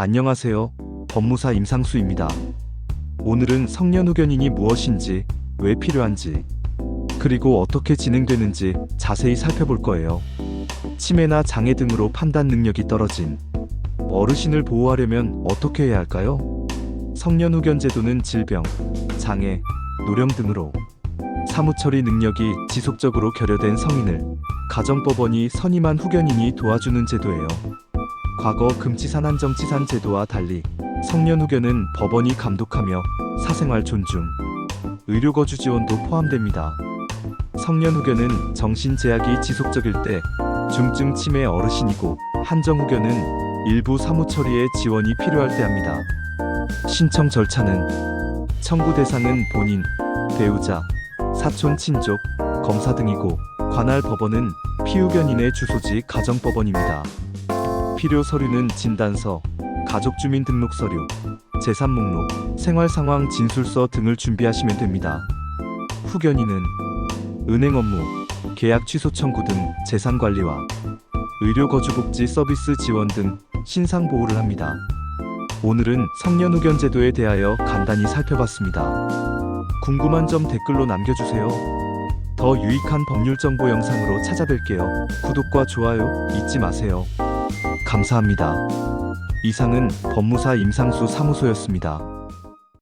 안녕하세요. 법무사 임상수입니다. 오늘은 성년후견인이 무엇인지, 왜 필요한지, 그리고 어떻게 진행되는지 자세히 살펴볼 거예요. 치매나 장애 등으로 판단 능력이 떨어진 어르신을 보호하려면 어떻게 해야 할까요? 성년후견 제도는 질병, 장애, 노령 등으로 사무처리 능력이 지속적으로 결여된 성인을 가정법원이 선임한 후견인이 도와주는 제도예요. 과거 금치산 한정치산 제도와 달리 성년 후견은 법원이 감독하며 사생활 존중, 의료거주 지원도 포함됩니다. 성년 후견은 정신 제약이 지속적일 때 중증 치매 어르신이고 한정 후견은 일부 사무 처리에 지원이 필요할 때 합니다. 신청 절차는 청구 대상은 본인, 배우자, 사촌 친족, 검사 등이고 관할 법원은 피후견인의 주소지 가정법원입니다. 필요 서류는 진단서, 가족 주민 등록 서류, 재산 목록, 생활 상황 진술서 등을 준비하시면 됩니다. 후견인은 은행 업무, 계약 취소 청구 등 재산 관리와 의료 거주복지 서비스 지원 등 신상 보호를 합니다. 오늘은 성년 후견 제도에 대하여 간단히 살펴봤습니다. 궁금한 점 댓글로 남겨주세요. 더 유익한 법률 정보 영상으로 찾아뵐게요. 구독과 좋아요 잊지 마세요. 감사합니다. 이상은 법무사 임상수 사무소였습니다.